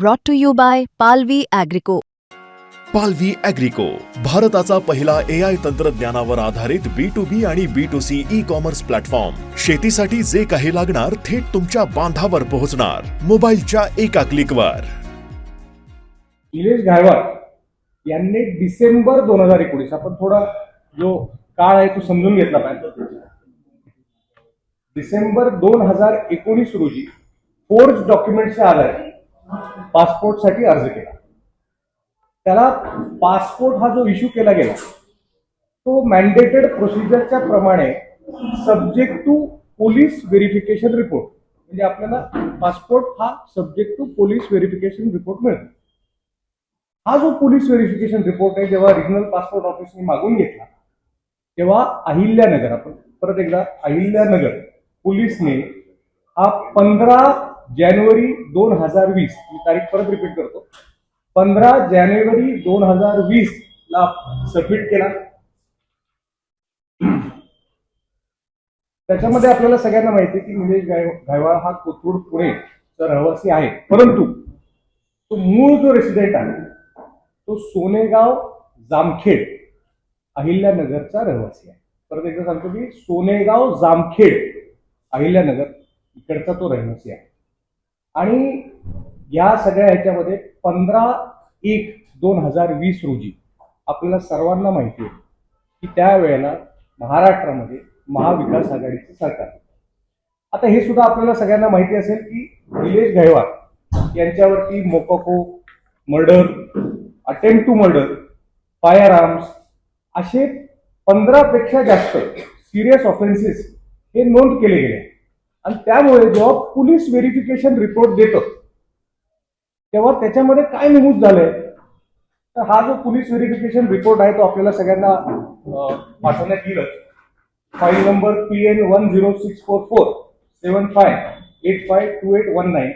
brought to you by Palvi Agrico. पालवी अॅग्रिको भारताचा पहिला ए आय तंत्रज्ञानावर आधारित बी टू बी आणि B to C e commerce platform शेतीसाठी जे काही लागणार थेट तुमच्या बांधावर पोहोचणार. मोबाईलच्या एका क्लिकवर निलेश गायवार यांनी डिसेंबर दोन हजार एकोणीस आपण थोडा जो काळ आहे तो समजून घेतला पाहिजे. डिसेंबर दोन हजार एकोणीस रोजी फोर्स डॉक्युमेंटच्या आधारे पासपोर्टसाठी अर्ज केला. त्याला पासपोर्ट हा जो इश्यू केला गेला तो मॅन्डेटेड प्रोसिजरच्या प्रमाणे subject to police verification report म्हणजे आपल्याला पासपोर्ट हा subject to police verification report मिळतो. हा जो पोलीस व्हेरिफिकेशन रिपोर्ट आहे जेव्हा रिजनल पासपोर्ट ऑफिसने मागून घेतला तेव्हा अहिल्यानगर आपण परत एकदा अहिल्यानगर पोलीसने हा पंधरा जानेवारी दोन हजार वीस मी तारीख परत रिपीट करतो. पंधरा जानेवारी दोन हजार वीस ला सबमिट केला. त्याच्यामध्ये आपल्याला सगळ्यांना माहिती आहे की निलेश गायवाळ हा कोथरूड पुणेचा रहिवासी आहे. परंतु तो मूळ जो रेसिडेंट आहे तो सोनेगाव जामखेड अहिल्यानगरचा रहिवासी आहे. परत एकदा सांगतो की सोनेगाव जामखेड अहिल्यानगर इकडचा तो रहिवासी आहे. आणि या सगळ्या ह्याच्यामध्ये पंधरा एक दोन हजार वीस रोजी आपल्याला सर्वांना माहिती आहे की त्यावेळेला महाराष्ट्रामध्ये महाविकास आघाडीचं सरकार आता हे सुद्धा आपल्याला सगळ्यांना माहिती असेल की Nilesh Gaywar यांच्यावरती MCOCA murder attempt to murder firearms असे पंधरापेक्षा जास्त सिरियस ऑफेन्सेस हे नोंद केले गेले आणि त्यामुळे जेव्हा पोलीस व्हेरिफिकेशन रिपोर्ट देतं तेव्हा त्याच्यामध्ये काय नमूद झालंय तर हा जो पोलीस व्हेरिफिकेशन रिपोर्ट आहे तो आपल्याला सगळ्यांना पाठवण्यात येईल. File number P N one zero six four four seven five eight five two eight one nine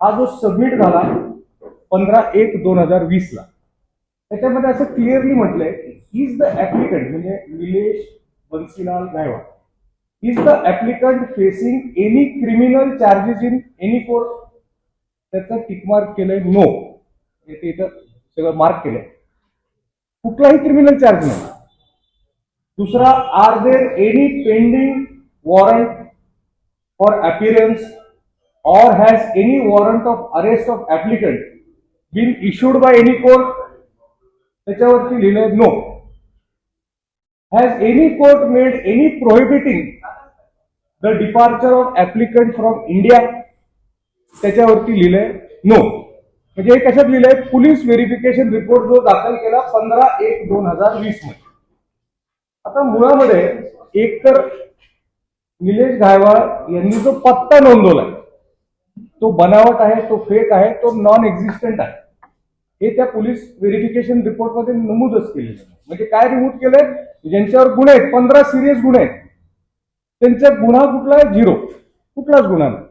हा जो सबमिट झाला पंधरा एक दोन हजार वीसला. त्याच्यामध्ये असं क्लिअरली म्हटलंय इज द ऍप्लिकंट म्हणजे Nilesh Bansilal Gaikwad is the applicant facing any criminal charges in any court त्याचं टिकमार्क केलंय? नो ते इथं सगळं मार्क केलंय. कुठलाही क्रिमिनल चार्ज नाही. दुसरा are there any pending warrant for appearance or has any warrant of arrest of applicant been issued by any court? त्याच्यावरती लिहिलंय no has any court made any prohibiting the departure of applicant from India त्याच्यावरती लिहिलंय. No म्हणजे हे कशात लिहिलंय? Police verification report जो दाखल केला पंधरा एक दोन हजार वीसमध्ये. आता मुळामध्ये एक तर निलेश गायवाळ यांनी जो पत्ता नोंदवलाय तो बनावट आहे तो फेक आहे तो नॉन एक्झिस्टंट आहे. हे त्या पोलीस व्हेरिफिकेशन रिपोर्टमध्ये नमूदच केलेलं म्हणजे काय रिमूट केलंय? ज्यांच्यावर गुन्हे आहेत पंधरा सिरियस गुन्हे आहेत. त्यांचा गुन्हा कुठला आहे झिरो. कुठलाच गुन्हा नाही.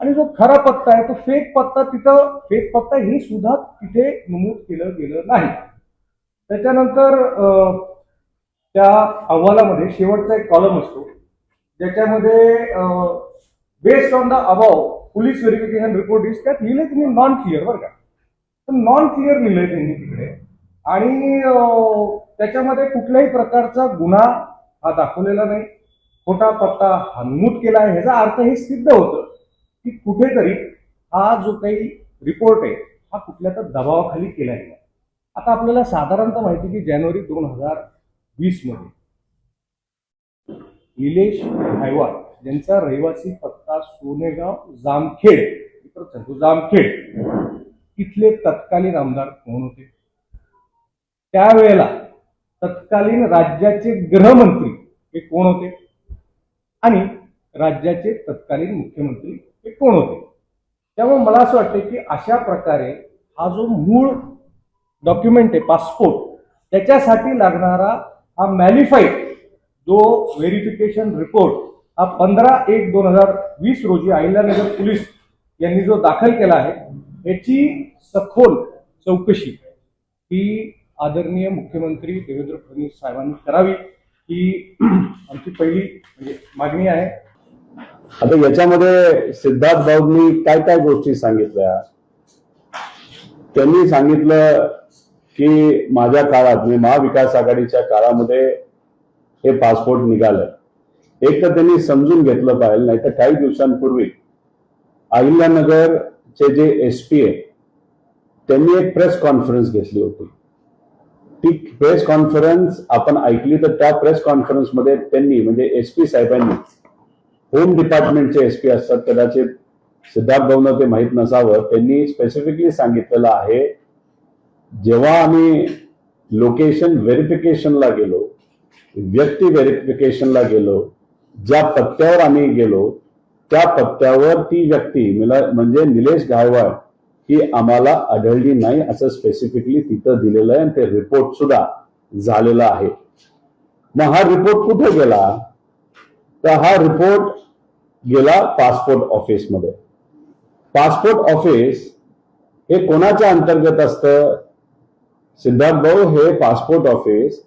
आणि जो खरा पत्ता आहे तो फेक पत्ता तिथं फेक पत्ता हे सुद्धा तिथे नमूद केलं गेलं नाही. त्याच्यानंतर त्या अहवालामध्ये शेवटचा एक कॉलम असतो. ज्याच्यामध्ये based on the above police verification report is त्यात लिहिलंय तुम्ही नॉन क्लिअर बरं का. तर नॉन क्लिअर लिहिलंय त्यांनी तिकडे. आणि त्याच्यामध्ये कुठल्याही प्रकारचा गुन्हा हा दाखवलेला नाही. खोटा पत्ता हनमूत केला आहे ह्याचा अर्थ हे सिद्ध होतं की कुठेतरी हा जो काही रिपोर्ट आहे हा कुठल्या तर दबावाखाली केला गेला. आता आपल्याला साधारणतः माहिती की जानेवारी दोन हजार वीसमध्ये निलेश हायवाळ यांचा रहिवासी पत्ता सोनेगाव जामखेड सांगतो जामखेड इथले तत्कालीन आमदार कोण होते? त्यावेळेला तत्कालीन राज्याचे गृहमंत्री हे कोण होते? आणि राज्याचे तत्कालीन मुख्यमंत्री हे कोण होते? त्यामुळे मला असं वाटतं की अशा प्रकारे हा जो मूळ डॉक्युमेंट आहे पासपोर्ट त्याच्यासाठी लागणारा हा मॅलिफाईड जो व्हेरिफिकेशन रिपोर्ट हा पंधरा एक दोन हजार वीस रोजी अहिल्यानगर पोलीस यांनी जो दाखल केला आहे याची सखोल चौकशी ही आदरणीय मुख्यमंत्री देवेंद्र फडणवीस साहेबांनी करावी. ही आमची पहिली म्हणजे मागणी आहे. आता याच्यामध्ये सिद्धार्थ भाऊंनी काय काय गोष्टी सांगितल्या? त्यांनी सांगितलं की माझ्या काळात म्हणजे महाविकास आघाडीच्या काळामध्ये हे पासपोर्ट निघालं. एक तर त्यांनी समजून घेतलं पाहिजे नाही तर काही दिवसांपूर्वी अहिल्यानगरचे जे एस पी आहे त्यांनी एक प्रेस कॉन्फरन्स घेतली होती. ती प्रेस कॉन्फरन्स आपण ऐकली तर त्या प्रेस कॉन्फरन्समध्ये त्यांनी म्हणजे एस पी साहेबांनी होम डिपार्टमेंटचे एस पी असतात कदाचित सिद्धार्थ भाऊनं ते माहीत नसावं त्यांनी स्पेसिफिकली सांगितलेलं आहे जेव्हा आम्ही लोकेशन व्हेरिफिकेशनला गेलो व्यक्ती व्हेरिफिकेशनला गेलो ज्या पत्त्यावर आम्ही गेलो त्या पत्त्यावर ती व्यक्ती मिला- म्हणजे निलेश गायवाड ही आम्हाला आढळली नाही असं स्पेसिफिकली तिथं दिलेलं आहे आणि ते रिपोर्ट सुद्धा झालेला आहे. मग हा रिपोर्ट कुठे गेला? तर हा रिपोर्ट गेला पासपोर्ट ऑफिसमध्ये पासपोर्ट ऑफिस हे कोणाच्या अंतर्गत असतं? सिद्धार्थ भाऊ हे पासपोर्ट ऑफिस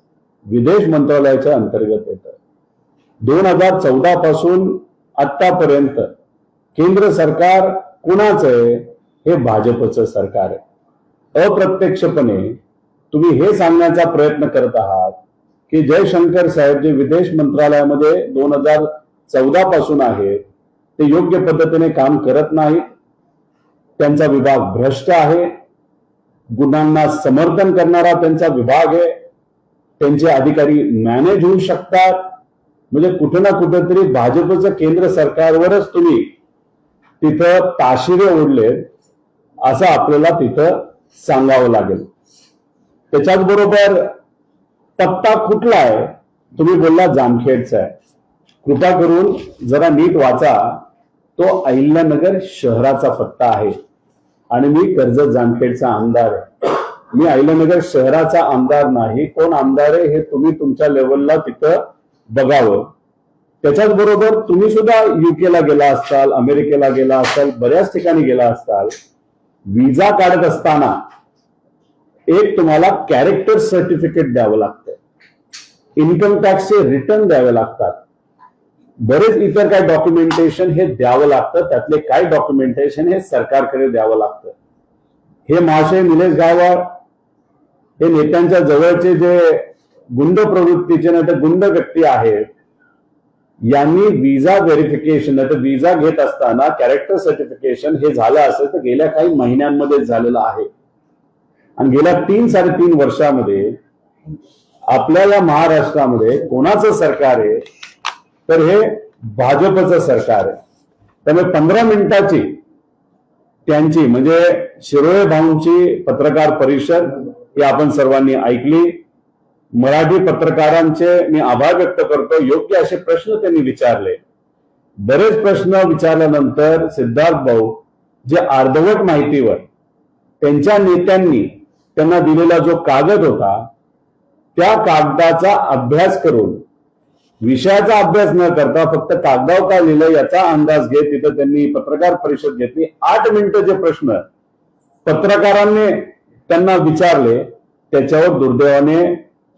विदेश मंत्रालयाच्या अंतर्गत येतं. दोन हजार चौदा पासून आतापर्यंत केंद्र सरकार कुणाचं आहे? हे भाजपचं सरकार आहे. अप्रत्यक्षपणे तुम्ही हे सांगण्याचा प्रयत्न करत आहात की जयशंकर साहेब जे विदेश मंत्रालयामध्ये दोन हजार चौदा पासून आहेत ते योग्य पद्धतीने काम करत नाहीत. त्यांचा विभाग भ्रष्ट आहे. गुन्ह्यांना समर्थन करणारा त्यांचा विभाग आहे. त्यांचे अधिकारी मॅनेज होऊ शकतात. म्हणजे कुठं ना कुठेतरी भाजपचं केंद्र सरकारवरच तुम्ही तिथं ताशिरे ओढलेत. असं आपल्याला तिथं सांगावं लागेल. त्याच्याच बरोबर पत्ता कुठला आहे? तुम्ही बोलला जामखेडचा आहे. कृपा करून जरा नीट वाचा. तो अहिल्यानगर शहराचा पत्ता आहे. आणि मी कर्जत जामखेडचा आमदार आहे. मी अहिल्यानगर शहराचा आमदार नाही. कोण आमदार आहे हे तुम्ही तुमच्या लेवलला तिथं बघावं. त्याच्याच बरोबर तुम्ही सुद्धा युकेला गेला असाल अमेरिकेला गेला असाल बऱ्याच ठिकाणी गेला असाल. विजा काढत असताना एक तुम्हाला कॅरेक्टर सर्टिफिकेट द्यावं लागतं. इन्कम टॅक्सचे रिटर्न द्यावे लागतात. बरेच इतर काय डॉक्युमेंटेशन हे द्यावं लागतं. त्यातले काय डॉक्युमेंटेशन हे सरकारकडे द्यावं लागतं. हे महाशय निलेश गायवाड हे नेत्यांच्या जवळचे जे गुंड प्रवृत्तीचे नाही तर गुंड व्यक्ती आहेत यांनी विजा व्हेरिफिकेशन नाही तर विजा घेत असताना कॅरेक्टर सर्टिफिकेशन हे झालं असेल तर गेल्या काही महिन्यांमध्ये झालेलं आहे. आणि गेल्या तीन साडेतीन वर्षामध्ये आपल्या या महाराष्ट्रामध्ये कोणाचं सरकार आहे? तर हे भाजपचं सरकार आहे. त्यामुळे पंधरा मिनिटाची त्यांची म्हणजे शिरोळे भाऊंची पत्रकार परिषद ही आपण सर्वांनी ऐकली. मराठी पत्रकारांचे मी आभार व्यक्त करतो योग्य असे प्रश्न त्यांनी विचारले. बरेच प्रश्न विचारल्यानंतर सिद्धार्थ भाऊ जे अर्धवट माहितीवर त्यांच्या नेत्यांनी त्यांना दिलेला जो कागद होता त्या कागदाचा अभ्यास करून विषयाचा अभ्यास न करता फक्त कागदावर काय लिहिलं याचा अंदाज घेत तिथं त्यांनी पत्रकार परिषद घेतली. आठ मिनिटं जे प्रश्न पत्रकारांनी त्यांना विचारले त्याच्यावर दुर्दैवाने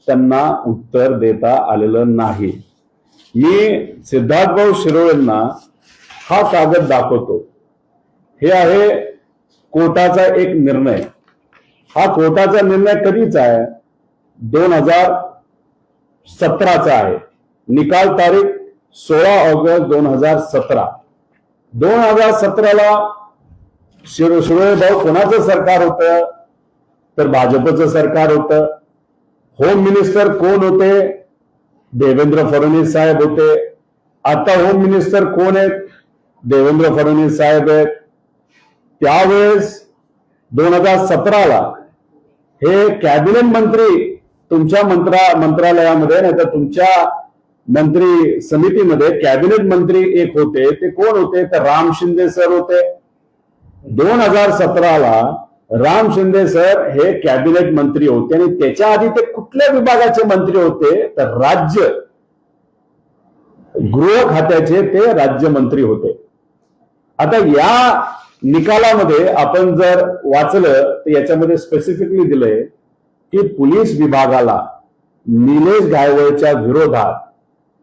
त्यांना उत्तर देता आलेलं नाही. मी सिद्धार्थ भाऊ शिरोळेंना हा कागद दाखवतो. हे आहे कोर्टाचा एक निर्णय. हा कोर्टाचा निर्णय कधीचा आहे? दोन हजार सतराचा आहे. निकाल तारीख सोळा ऑगस्ट दोन हजार सतरा. दोन हजार सतराला शिरो शिरोळे भाऊ कोणाचं सरकार होतं? तर भाजपचं सरकार होतं. होम मिनिस्टर कोण होते? देवेंद्र फडणवीस साहेब होते. आता होम मिनिस्टर कोण आहेत? देवेंद्र फडणवीस साहेब आहेत. त्यावेळेस दोन हजार सतराला हे कॅबिनेट मंत्री तुमच्या मंत्रा मंत्रालयामध्ये नाही तर तुमच्या मंत्री समितीमध्ये कॅबिनेट मंत्री एक होते. ते कोण होते? तर राम शिंदे सर होते. दोन हजार सतराला राम शिंदे सर हे कॅबिनेट मंत्री होते आणि त्याच्या आधी ते कुठल्या विभागाचे मंत्री होते? तर राज्य. गृह खात्याचे ते राज्यमंत्री होते. आता या निकालामध्ये आपण जर वाचलं तर याच्यामध्ये स्पेसिफिकली दिलंय की पोलीस विभागाला निलेश गायवळच्या विरोधात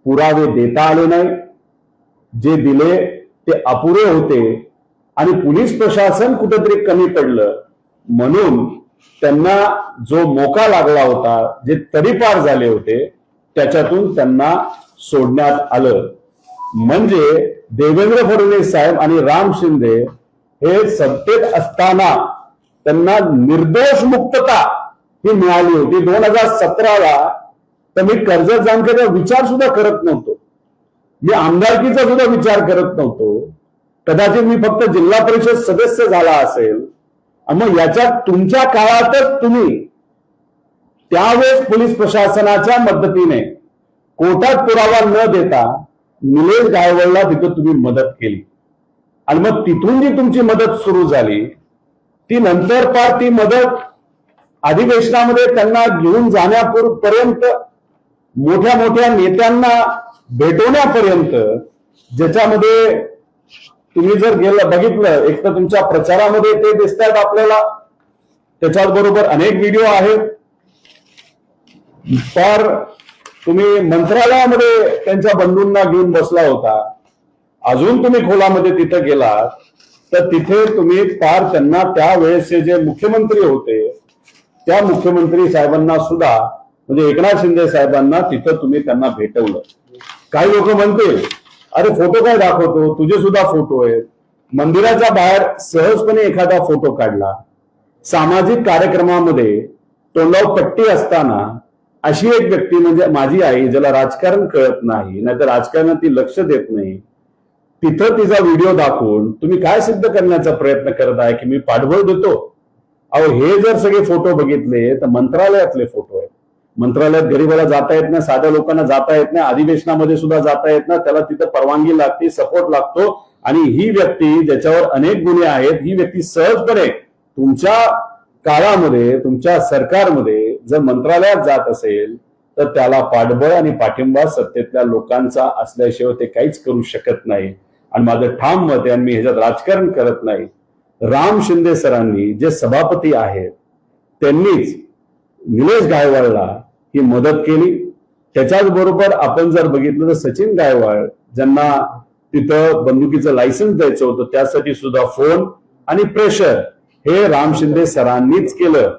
पुरावे देता आले नाही. जे दिले ते अपुरे होते. आणि पोलीस प्रशासन कुठेतरी कमी पडलं. म्हणून त्यांना जो मोका लागला होता जे तडीपार झाले होते त्याच्यातून त्यांना सोडण्यात आलं. म्हणजे देवेंद्र फडणवीस साहेब आणि राम शिंदे हे सत्तेत असताना त्यांना निर्दोष मुक्तता ही मिळाली होती. दोन हजार सतराला तर मी कर्जत जामखेडचा विचार सुद्धा करत नव्हतो. मी आमदारकीचा सुद्धा विचार करत नव्हतो. कदाचित मी फक्त जिल्हा परिषद सदस्य झाला असेल. मग याच्यात तुमच्या काळातच तुम्ही त्यावेळेस पोलीस प्रशासनाच्या मदतीने कोर्टात पुरावा न देता निलेश गायवळला तिथं तुम्ही मदत केली. आणि मग तिथून जी तुमची मदत सुरू झाली ती नंतर पार ती मदत अधिवेशनामध्ये त्यांना घेऊन जाण्यापर्यंत मोठ्या मोठ्या नेत्यांना भेटवण्यापर्यंत ज्याच्यामध्ये तुम्ही जर गेलं बघितलं एक तर तुमच्या प्रचारामध्ये ते दिसतात आपल्याला. त्याच्याबरोबर अनेक व्हिडिओ आहेत. तर तुम्ही मंत्रालयामध्ये त्यांच्या बंधूंना घेऊन बसला होता. अजून तुम्ही खोलामध्ये तिथं गेलात तर तिथे तुम्ही फार त्यांना त्यावेळेसचे जे मुख्यमंत्री होते त्या मुख्यमंत्री साहेबांना सुद्धा म्हणजे एकनाथ शिंदे साहेबांना तिथं तुम्ही त्यांना भेटवलं. काही लोक म्हणतील अरे फोटो काय दाखवतो? तुझे सुद्धा फोटो आहेत. मंदिराच्या बाहेर सहजपणे एखादा फोटो काढला. सामाजिक कार्यक्रमामध्ये तोंडाव पट्टी असताना अशी एक व्यक्ती म्हणजे माझी आई ज्याला राजकारण कळत नाही नाहीतर राजकारणात ती लक्ष देत नाही. तिथं तिचा व्हिडिओ दाखवून तुम्ही काय सिद्ध करण्याचा प्रयत्न करत आहे की मी पाठबळ देतो? अहो हे जर सगळे फोटो बघितले तर मंत्रालयातले फोटो आहेत. मंत्रालयात गरीबाला जाता येत नाही साध्या लोकांना जाता येत नाही अधिवेशनामध्ये सुद्धा जाता येत नाही त्याला तिथं परवानगी लागते सपोर्ट लागतो. आणि ही व्यक्ती ज्याच्यावर अनेक गुन्हे आहेत ही व्यक्ती सहजपणे तुमच्या काळामध्ये तुमच्या सरकारमध्ये जर मंत्रालयात जात असेल तर त्याला पाठबळ आणि पाठिंबा सत्तेतल्या लोकांचा असल्याशिवाय ते काहीच करू शकत नाही. आणि माझं ठाम मत आहे आणि मी ह्याच्यात राजकारण करत नाही. राम शिंदे सरांनी जे सभापती आहेत त्यांनीच निलेश गायवाळला ही मदत केली. त्याच्याच बरोबर आपण जर बघितलं तर सचिन गायवाळ ज्यांना तिथं बंदुकीचं लायसन्स द्यायचं होतं त्यासाठी सुद्धा फोन आणि प्रेशर हे राम शिंदे सरांनीच केलं.